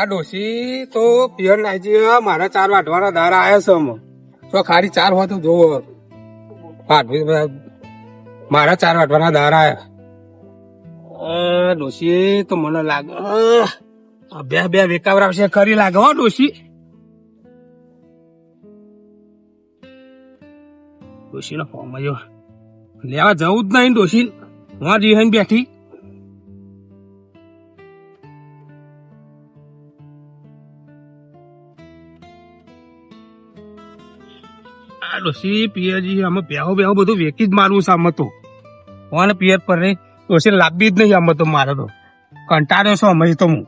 આ ડોશી તો પિયર નાઈજી મારા ચાર વાટવાના દાર આવ્યા છે. તો ખાલી ચાર હોય તો જોવો. મારા ચાર વાટવાના દાર આવ્યા ડોશી, તો મને લાગે બે બે વેકાવરાવશે ખરી લાગે, હો, ડોશી. ડોશીનો ફોર્મ આવ્યો. લેવા જવું જ નહીં ડોશી. હું જીવન બેઠી. ડોશી પિયરજી અમે બેહો બેહો બધું વેકી જ મારવું છે આમાં તો. કોને પિયર પર નહીં? ડોશી લાંબી જ નહીં આમાં તો મારે તો. કંટાળ્યો છો અમે તો હું.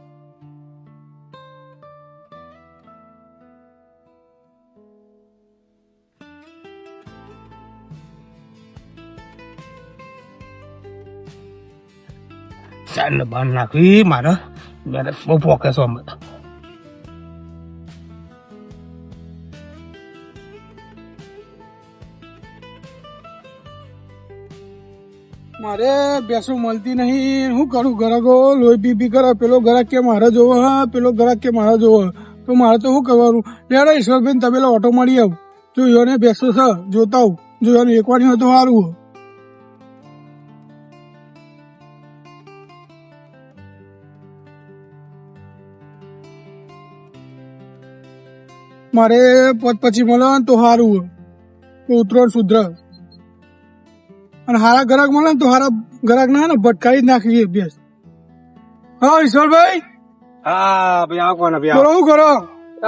ચાલ બાર નાખવી મારે મેરે બહુ પોકે છો મારે બેસો મળતી નહીં. હું કરું ઘરાકો લોહી પી પી કરે, પેલો ઘરાક કે મારે જોવો, હા, પેલો ગરાક કે મારે જોવો. તો મારે તો શું કરવાનું? લેડો ઈશ્વરભાઈ તમે ઓટો મળી આવ. જોયો ને બેસો છે, જોતા આવું. જો યોને એકવાની હોય તો સારું. મારે પદ પછી મળે ને તો સારું ઉતરોડ સુધર અને હારા ગ્રાહક મળે ને તો હારા ગ્રાહક ના ને ભટકાવી જ નાખી અભ્યાસ. હા ઈશ્વરભાઈ? હા ભાઈ આવો ને ભાઈ. શું કરો?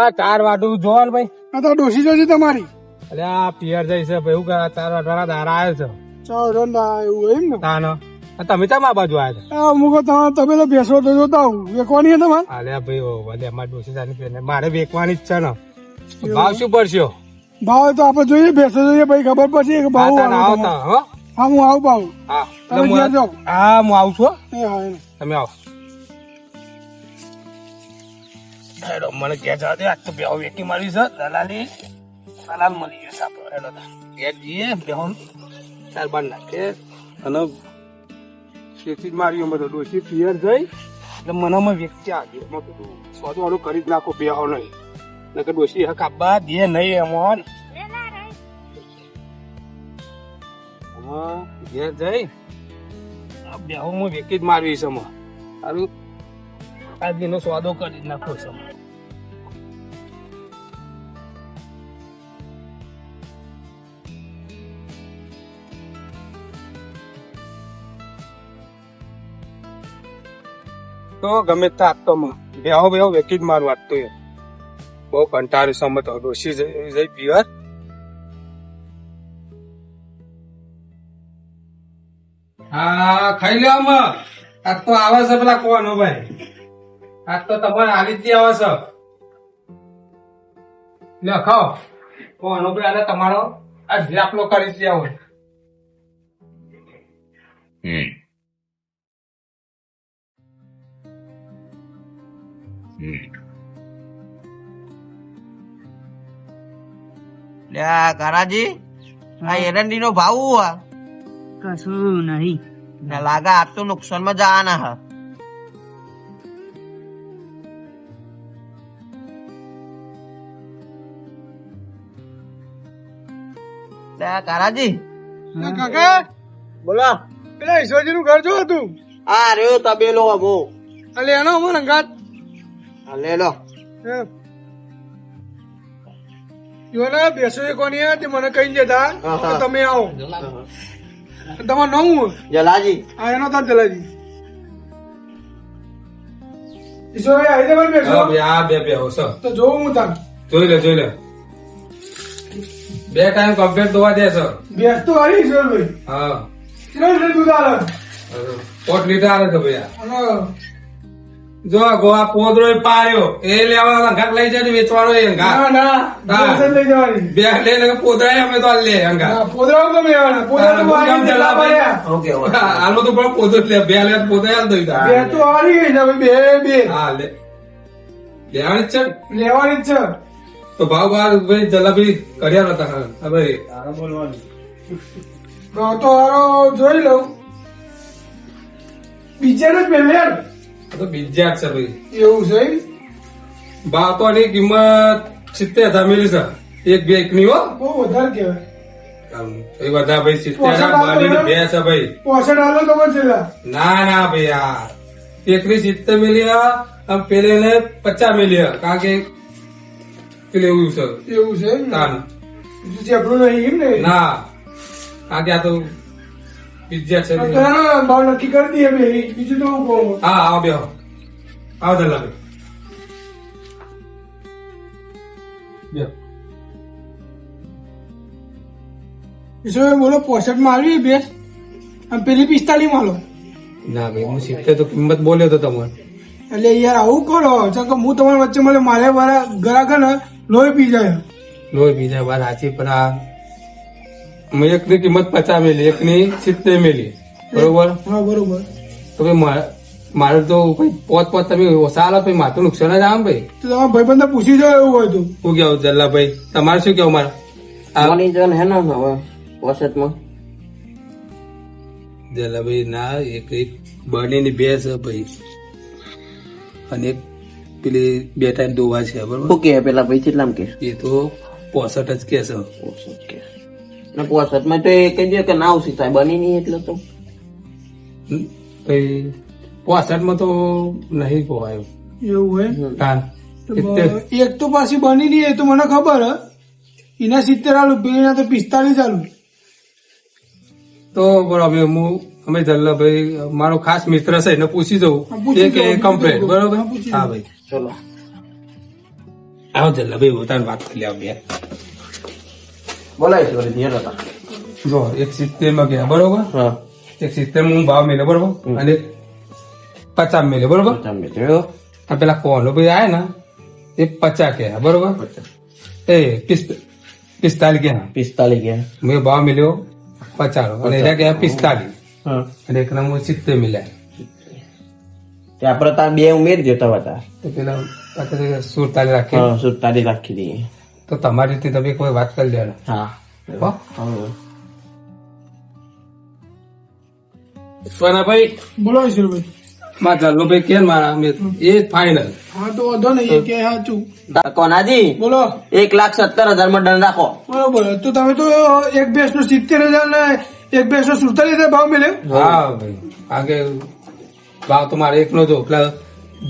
આ ચાર વાટું જોવાલ ભાઈ. આ તો ડોસી જોજી તમારી. અરે આ પિયર જઈ છે ભાઈ હું કરે ચાર વાટવાના દારા આવ્યો છે. ચાલો રંડા એવું એમ ને. તાનો તમે તો આ બાજુ આવ્યા આ અમુક તમે તમે તો બેસો તો જોતા હું વેકવાની તમારે? અરે ભાઈ ઓ ભલે અમારે ડોસી જાની મારે વેકવાની જ છે ને. ભાવ શું પડશે? ભાવ તો આપણે જોઈએ બેસો જોઈએ ભાઈ ખબર પડશે કે ભાવ હા તાને આવો આવે તા, હો. હા હું આવું ભાવ હા તમે ઘેર જાઓ. હા હું આવું છું એ હા તમે આવો. હેડો મને ક્યાં જવા દે. આજ તો બેહો વેટી મારી છે. દલાલી. દલાલ મળી ગયો છે આપણો. હેડો. ઘેર જઈએ બેહો. ચાર બાર નાખે. અને શેથી જ માર્યું બધો ડોસી પિયર જઈ. એટલે મને અમે વ્યક્તિ આવી મેં કીધું સોદો વાળું કરી જ નાખો બેહો નહીં. નકર ડોસી હક આબા દે નહીં એમોન હા, ઘેર જઈ. બે હું વેકી જ મારવી છે સારું આજનો સ્વાદો કરી નાખો છે તો ગમે તે આપતો માં બેહો બેહો વેકી જ મારું આપતો બહુ કંટાળ્યું સમત ડોસી જઈ જઈ હા ખાઈ લો આમાં. આજ તો આવે છે પેલા કોનો ભાઈ? આજ તો તમારે હાલી જ આવે છે. લે ખાઓ. કોનો ભાઈ આને તમારો? આ જાપલો કરી છે આવો લ્યા કારાજી આ એરંડી નો ભાવ હું આ? કશું નહીં. ના લાગે આજ તો નુકસાનમાં જવાના હ. કારાજી આ કાકા. બોલો. પેલા ઈશ્વરજી નું ઘર જો હતું? આ રહ્યો તબેલો અમો. એટલે એનો અમારે અંગાત આ લે લો. યોના બેસો કોની આ તે મને કહી દેતા હા. તમે આવો. તમારું નામ હું જલાજી હા એનો તાર ચલાજી ઈશ્વરભાઈ આવી જવાનું બેસો આ બે બે હોશો તો જોઉં હું તાર. જોઈ લે જોઈ લે. બે ટાઈમ કમ્પ્લેટ દોવા દે છે બેસ તો આવી ઈશ્વરભાઈ હા. કેટલા લીટર દૂધ આવે પોટ લીટર આવે છે ભૈયા. અને જો ગોવા પોદરો પાર્યો એ લેવા અંગાત લઈ જાય વેચવાનો એ અંગાત ના હા. લઈ જવાની. બે લઈને પોદરા અમે તો લે અંગાત પોદરા તો હાલો પણ પોદરો લે. બે લે પોદરા હાલ દઈ દા બે તો આવી ગઈ છે બે બે. હા લે. લેવાની જ છે લેવાની છે. તો ભાવ ભાવ ભાઈ જલાબી કર્યા નતા હા. ભાઈ. ભાવ તો હારો જોઈ લઉં. બીજાને આ તો બીજા છે ભાઈ. એવું છે તો કિંમત સિત્તેર હજાર મિલી છે. એક બે એક ની હો. બહુ વધારે કહેવાય. બધા ભાઈ સિત્તેર હજાર આપો બની ને? બે છે ભાઈ. પોસઠ આલો તો છેલ્લા ના ના ભાઈ યાર. એકની સિત્તેર મિલી હે, આમ ને પચાસ મિલી કારણ કે પેલું એવું છે. એવું છે નહીં એમ ને? ના. કારણ કે આ તો પિઝા છે ભાવ નક્કી કરી દઈએ બે બીજું તો હું કહું? હા આવો બે આવો આવો દલાભાઈ બોલો પોસઠમાં આવી બે અને પેલી પિસ્તાલીસમાં લો ના ભાઈ હું સિત્તેર તો કિંમત બોલ્યો તો તમારે એટલે યાર આવું કરો ચાલ કે હું તમારી વચ્ચે મળે મારે મારા ગ્રાહક ને લોહી પી જાય. લોહી બીજા વાર સાચી પણ આ મેં એકની કિંમત પચાસ મેલી એકની સિત્તેર મેલી બરોબર હા બરોબર તો ભાઈ મારે મારે તો ભાઈ પોત પોત તમે ઓછા આલો ભાઈ માથું નુકસાન જ આમ ભાઈ તો તમારા ભાઈબંધ પૂછી જાવ એવું હોય તો શું કેવું જલ્લાભાઈ તમારે શું કેવું મારે આ મની જન હે ને હવે વસતમાં જલ્લાભાઈ ના એક એક બની બે છે ભાઈ અને એક પેલી બે ટાઈમ દોવા છે બરોબર શું કે પેલા ભાઈ કેટલામ કે એ તો પોસઠ જ કે છે પોસઠ કે ને મેં તો એ કહી દે કે ના આવશે સાહેબ બની નહીં એટલે તો. ભાઈ તો નહીં પોવાયું એવું હે? એક તો પાછી બની નહીં એ તો મને ખબર હે. એના સિત્તેર આલુ પેલીના તો પિસ્તાલીસ આલુ. તો બરાબર હું અમે જલ્લાભાઈ મારો ખાસ મિત્ર છે એને પૂછી જવું એ કે કમ્પ્લેટ બરોબર? હા. ભાઈ. ચલો. આવો જલ્લાભાઈ પોતાની વાત કરી આવો બે. બોલાય છે વળી હતા જો એક સિત્તેરમાં ગયા બરોબર? હા. એક સિત્તેર હું ભાવ મેલે બરોબર? અને પચાસ મેલે બરોબર? આ પેલા કોનો ભાઈ આવે ને? એ પચાસ ગયા બરોબર? એ પિસ્ત- પિસ્તાલીસ કે પિસ્તાલીસ ગયા મેં ભાવ મેળ્યો પચાસ અને એના ગયા પિસ્તાલીસ. અને એક ના સિત્તેર મિલ્યા ત્યાં આપણે ત્યાં બે ઉમેરી દેતા હતા પેલા સુરતાલી સુડતાલીસ રાખી. સુતારી રાખી દઈએ. તો તમારી રીતે તમે કોઈ વાત કરી લેવાનો હા. હો? સોનાભાઈ. બોલો ઈશ્વરભાઈ. માં જલ્લોભાઈ કે મારા અમે એ હા તો વાંધો નહીં કે સાચું. કોનાજી? બોલો. એક લાખ સત્તર હજારમાં ડન રાખો. બરોબર તો તમે તો એક ભેંસ નો સિત્તેર હજાર ને એક ભેંસ નો સુડતાલીસ હજાર ભાવ મળ્યો હા ભાઈ. આગે ભાવ તો મારે એકનો જો પેલા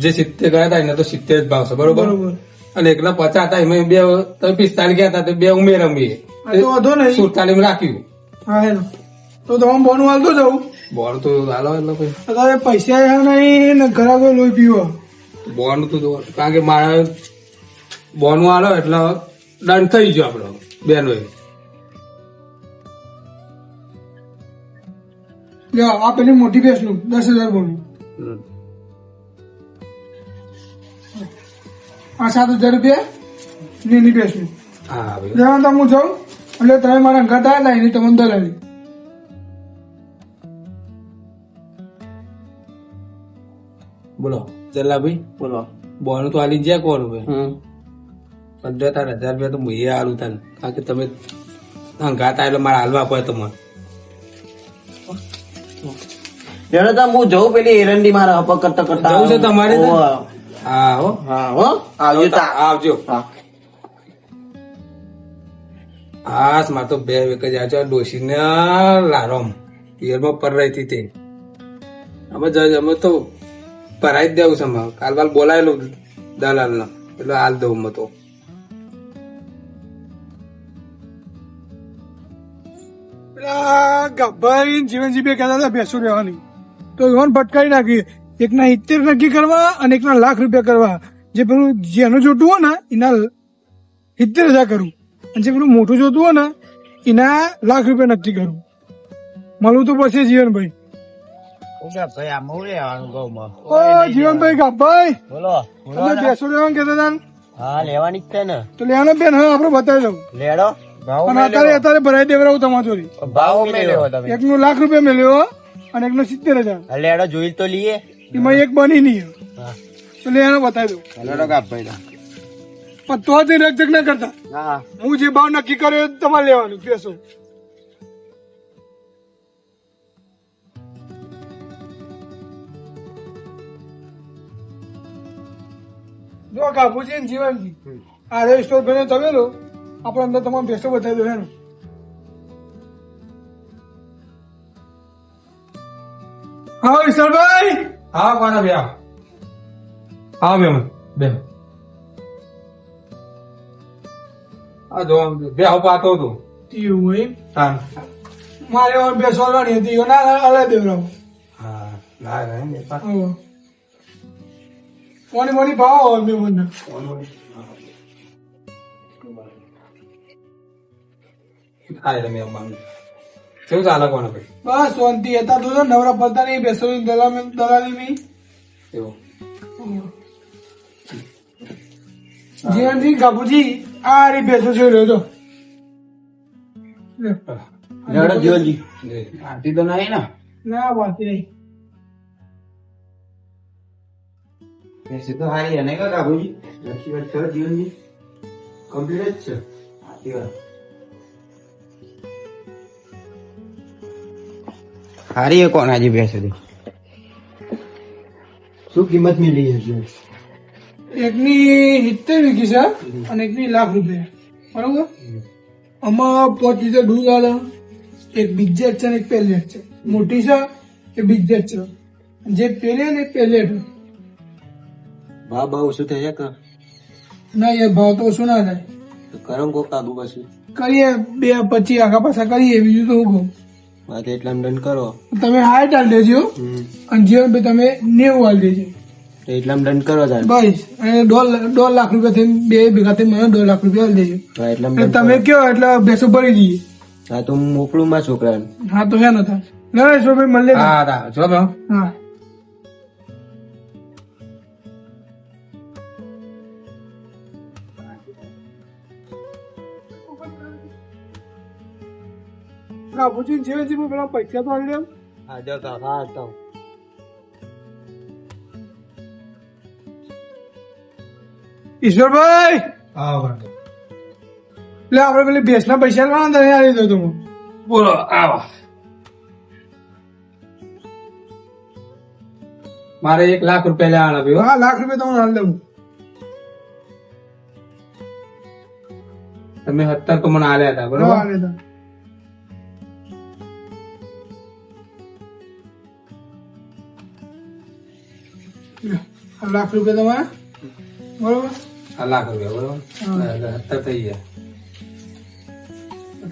જે સિત્તેર ગયા હતા એને તો સિત્તેર જ ભાવ છે બરોબર? બરોબર. અને એકલા પચાસ હતા એમાં બે તમે પિસ્તાલીસ ગયા હતા તો બે ઉમેર અમે વાંધો નહીં. સુડતાલીસ રાખ્યું. હા હેલો. તો તમે બોનું હાલતો જવું બોન તો હાલો એટલે ભાઈ અત્યારે પૈસા આવ્યા નહીં ને ઘરાકો લોહી પીવો. બોન તો જો કારણ કે મારે બોનું હાલો એટલે દંડ થઈ ગયો આપડો બેનો આ પેલી મોટી ભેંસ દસ હજાર બોનું. આ સાત હજાર રૂપિયા નું હા લેવા તો હું જાઉં એટલે તમે મારા ઘર આવ્યા એની તમને દલાલી બોલો. જલ્લાભાઈ? બોલો. બોનું તો આલી જ્યાં કોણ ભાઈ? હમ. પંદર તાર હજાર રૂપિયા તો હું એ આલું તને. કારણ કે તમે ગાતા એટલે મારે હાલવા પડે તમને જેને તો હું જઉં પેલી એરંડી મારા અપક કરતા કરતા. જવું છે તમારે. હા હો હા હો આવજો આવજો હા હાસમાં તો બે વેક જ આજો ડોશીને લારોમ પિયરમાં પર રહી હતી તે અમે જજ અમે તો ભરાઈ જ દેવું છે અમારે. કાલ બાલ બોલાયેલું દલાલનો એટલે હાલ દઉં મેં તો જીવન જીવનજી બે કહેતા હતા બેસું રહેવાની. તો એવન ભટકાઈ નાખી. એકના સિત્તેર નક્કી કરવા અને એકના લાખ રૂપિયા કરવા. જે પેલું જેનું જોતું હોય ને એના સિત્તેર હજાર કરું. અને જે પેલું મોટું જોતું હોય ને એના લાખ રૂપિયા નક્કી કરું. મળવું તો પછી જીવનભાઈ. જીવનભાઈ કાપભાઈ બોલો લેવાનું કહેતા હતા હા લેવાની જ છે ને. તો લેવાના બેન હા આપણે બતાવી દઉં. લેડો. ભાવ અત્યારે અત્યારે ભરાઈ દેવડાવું તમારી ભાવ મેળવ્યો એકનું લાખ રૂપિયા મેળવ્યો અને એકનો સિત્તેર હજાર. લેડો જોઈ તો લઈએ. એમાં એક બની નહીં એટલે એને બતાવી દઉં. ભાઈ પણ તો જ રકજક ના કરતા. હું. જે ભાવ નક્કી કર્યો તમારે લેવાનું પેસો જો કાપુજી ને જીવનજી આ રે સ્ટોર ભાઈ તવેલો આપણે અંદર તમામ ભેસો બતાવી દો એનું. હા વિશાલભાઈ! હા કોના બે આવો. હા બે બે હા જો બે આવો પાતો હતો. એવું હોય હા. મારે હવે ભેસો વાળવાની હતી ના અલા દેવરાવ હા ના ના બે પા- કોની મોની ભાવ હોય મેં મને હા. એટલે મેં માંગ્યું કેવું ચાલે કોને ભાઈ બસ શાંતિ. હતા તો નવરા પડતા નહીં ભેસો દલાલી દલાલી ની એવું. જીવનજી કાબુજી આ રી ભેસો છે રહ્યો તો લે. જીવનજી આતી તો નહીં ને. ના વાતી નહીં. એસી તો હારી. એને કા કાબુજી લક્ષી વાત જીવનજી કમ્પ્લીટ જ છે. સાચી વાત હારી એ કોણ હજી બેસે શું કિંમત મિલી હશે? એકની સિત્તેર વીઘી છે અને એકની લાખ રૂપિયા. બરોબર? આમાં પાંચ લીટર દૂધ આવે એક બીજેટ છે ને એક પેલેટ છે. મોટી છે એ બીજેટ છે? જે પેલે ને પેલેટ ભાવ ભાવ શું થાય કે ના એ ભાવ તો શું ના થાય. કરમ કોક કાગુ પછી. કરીએ બે પછી આગા પાછા કરીએ બીજું તો હું કહું. વાત એટલા ડન કરો. તમે હાઈટ હાલ દેજો. અને જીવન ભાઈ તમે નેવું હાલ દેજો. એટલા ડન કરો તાર. બસ. અને દોઢ લાખ- લાખ રૂપિયા થઈને બે ભેગા થઈ મને દોઢ લાખ રૂપિયા હાલ દેજો. એટલા તમે કયો એટલે ભેસો ભરી જઈએ હા તો હું મોકલું માં છોકરાને. હા તો હે નતા નરેશભાઈ મળે હા હા જો બે હા બાબુજી જીવનજી માં પેલા પૈસા તો આવી દઉં હા જો કાકા આવતા ઈશ્વરભાઈ! હા વાંધો એટલે આપણે પેલી ભેંસના પૈસા લેવાના તને આવી દો તું. બોલો આવો. મારે એક લાખ રૂપિયા લેવાના ભાઈ હા. લાખ રૂપિયા તમને હાલ દઉં. તમે સત્તર તો મને આલ્યા હતા બરોબર? લાખ રૂપિયા તમારા? બરોબર? લાખ રૂપિયા બરોબર? હા. થઈ ગયા.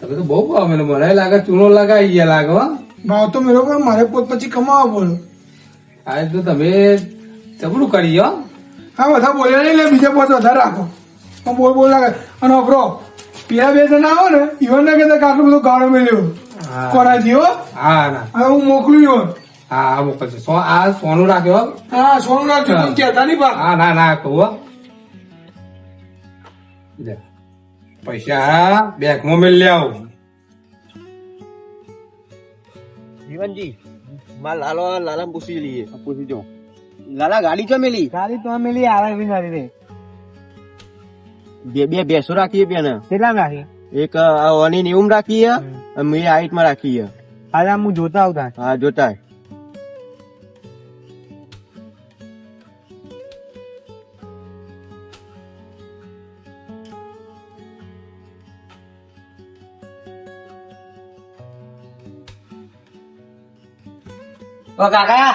તમે તો બહુ ભાવ મને મને લાગે ચૂનો લગાવી ગયા લાગે હો. ભાવ તો મેળો પણ મારે પોત પછી કમાવા પડે. આ તો તમે ચબડું કરી હો. હા બધા બોલ્યા નહીં લે બીજા પોત વધારે રાખો. પણ બોલ બોલ લાગે. અને અઘરો પેલા બે જણા આવો ને ઈવન ના કહેતા કે આટલું બધું ગાળો મેળ્યો હા. કોનાથી હા ના. હવે હું મોકલું ઈવન. હા આ મોકલશે સો આ સોનું રાખ્યો હો. હા સોનું રાખ્યો. હા. કહેતા નહીં પા હા ના ના કહું હો. પૈસા બેંકમાં મેળ આવું. જીવનજી માં લાલો લાલા પૂછી લઈએ. પૂછી જો. લાલા ગાડી ચો મેલી? ગાડી તો મેલી આવે વિનારી રે બે બે બેસો રાખીએ પેને કેટલા રાખીએ? એક ઓની નેવું રાખીએ અને મેં હાઈટમાં રાખીએ. હાલ હું જોતા આવતા. હા જોતા ઓ કાકા.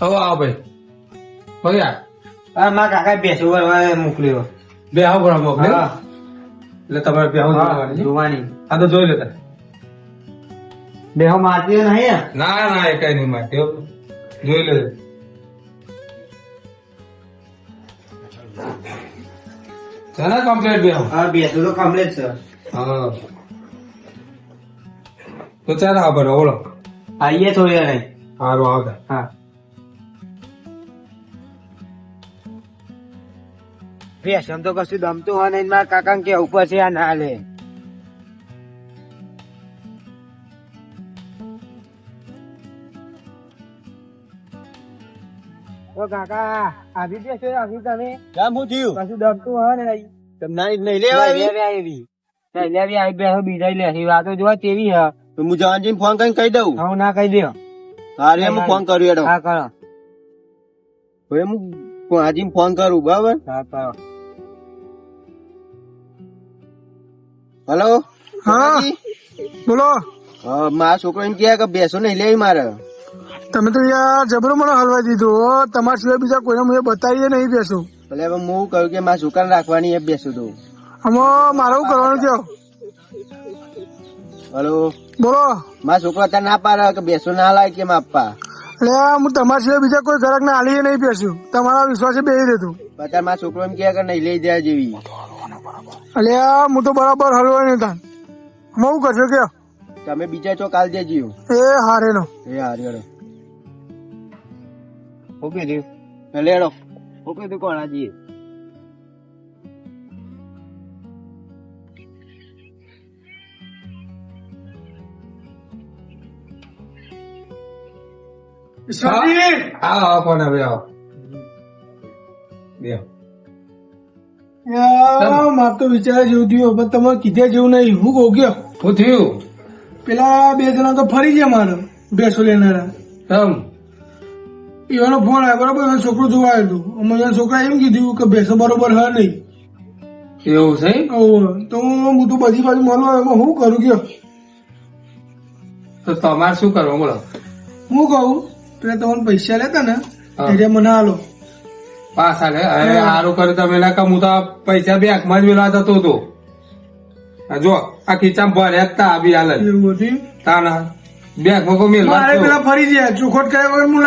હવે આવો ભાઈ. ભાઈ આ મારા કાકા બેસો મોકલ્યો. બે આવો ભરા મોકલ્યો એટલે તમારે બે આવું જોવાની? હા તો જોઈ લેતા દેહો મારતી નહીં ના ના એ કઈ નહીં માટે જોઈ લે. છે ને કમ્પ્લીટ બે. હા બેસો તો કમ્પ્લીટ છે. હા. તો ચાલ આવો બરાબર ઓળો આઈએ થોડી નહીં સારું આવતા હા. વ્યસન તો કશું દમતું હોય નહીં મારા કાકા કે ઉપર છે આ ના લે. ઓ કાકા આવી જશે આવી તમે? કેમ હું થયું? કશું દમતું હોય ને તમ તમને નહીં લેવા આવી? આવી. લેવી આવી બેસો બીજા લે વાતો જોવા તેવી હ. તો હું જવાનજી ફોન કરીને કહી દઉં. હું ના કહી દે હારે હું ફોન કર્યો એડો હા કરો. હવે હું હું હાજી ફોન કરું બરાબર? હેલો? હા? બોલો. હા, મારા છોકરો એમ કહે કે બેસો નહીં લેવી મારે. તમે તો યાર જબરો મને હલવાઈ દીધો તમારા સિવાય બીજા કોઈને મને બતાવીએ નહીં બેસું. એટલે હવે હું કહ્યું કે મારા છોકરાને રાખવાની એ બેસું તો. આમાં મારે શું કરવાનું કયો? હલો. બોલો. મારા છોકરો અત્યારે ના પાડે કે બેસો ના લાય કેમ આપવા એટલે હું તમારા સિવાય બીજા કોઈ ગ્રાહક ના હાલીએ નહીં બેસ્યું તમારા વિશ્વાસે બેસી રહેતું. અત્યારે મારા છોકરો એમ કે નહીં લઈ જાય જેવી. એટલે હું તો બરાબર હલવા નહીં તાન. હું શું કરશો કે. તમે બીજા ચોક આલ દેજો. એ હારેનો એ હારે ઓકે દેવ લેડો ઓકે તું કોણ હાજી ઈશ્વરજી! આવો આવો પણ હવે આવો. બે યાર, મારે તો વિચાર જેવું થયું. પણ તમે કીધા જેવું નહીં. હું કહું ગયો શું થયું? પેલા બે જણા તો ફરી ગયા મારે. બેસો લેનારા. એમ? એવાનો ફોન આવ્યો. બરાબર એનો છોકરો જોવા આવ્યો હતો. અમે એના છોકરા એમ કીધું કે બેસો બરોબર હા નહીં. એવું છે. તો હું તો બધી બાજુ મળવા એમાં હું કરું ગયો તો તમારે શું કરવું? બોલો. હું કહું? પેલા તમને પૈસા લેતા ને. એટલે મને હાલો પાછા લે. અરે સારું કર્યું તમે ના હું તો પૈસા બેંકમાં જ વેલા જતો હતો. જો આ ખીચામાં ભર્યા જ તા આવી હાલ. એવું હતું તાના બેંકમાં કોઈ મારે પેલા ફરી ગયા ચોખોટ કર્યા વગર હું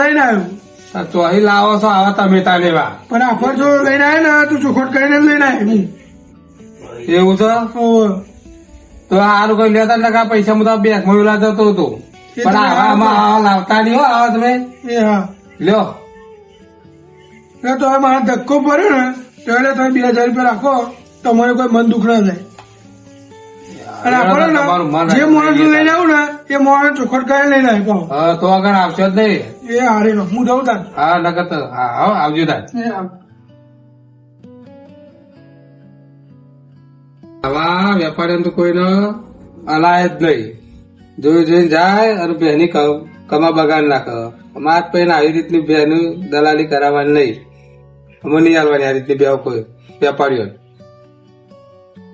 લઈને આવ્યો. તો. ચોહી લાવો છો આવા તમે તા લેવા પણ આફર જો લઈને આવ્યો ને તું ચોખોટ કરીને લઈને આવ્યો. એવું છે? તો સારું કઈ લેતા ને પૈસા હું તો બેંકમાં વેલા જતો હતો. પણ તમે આવા લાવતા નહીં હો આવા તમે એ હા. લ્યો. એટલે તો હવે મારા ધક્કો પડ્યો ને તો એટલે તમે બે હજાર રૂપિયા રાખો તમારે કોઈ મન દુઃખ ના થાય. અને આપણે ને જે રાખીને લઈને આવું ને એ માણસ ચોખટ કરીને લઈને આવ્યો તો આગળ આવશો જ નહીં. એ હારેલો હું જઉં તાર. હા નગર હા હા, આવજો તાર. આવા વેપારીઓ તો કોઈને અલાય જ નહીં. જોઈ જોઈને જાય અને બહેની કમા બગાડ નાખે અમાર પહેલા આવી રીતની બેનું દલાલી કરાવવાની નહીં. અમે નહીં હાલવાની આ રીતની બે કોઈ વેપારીઓ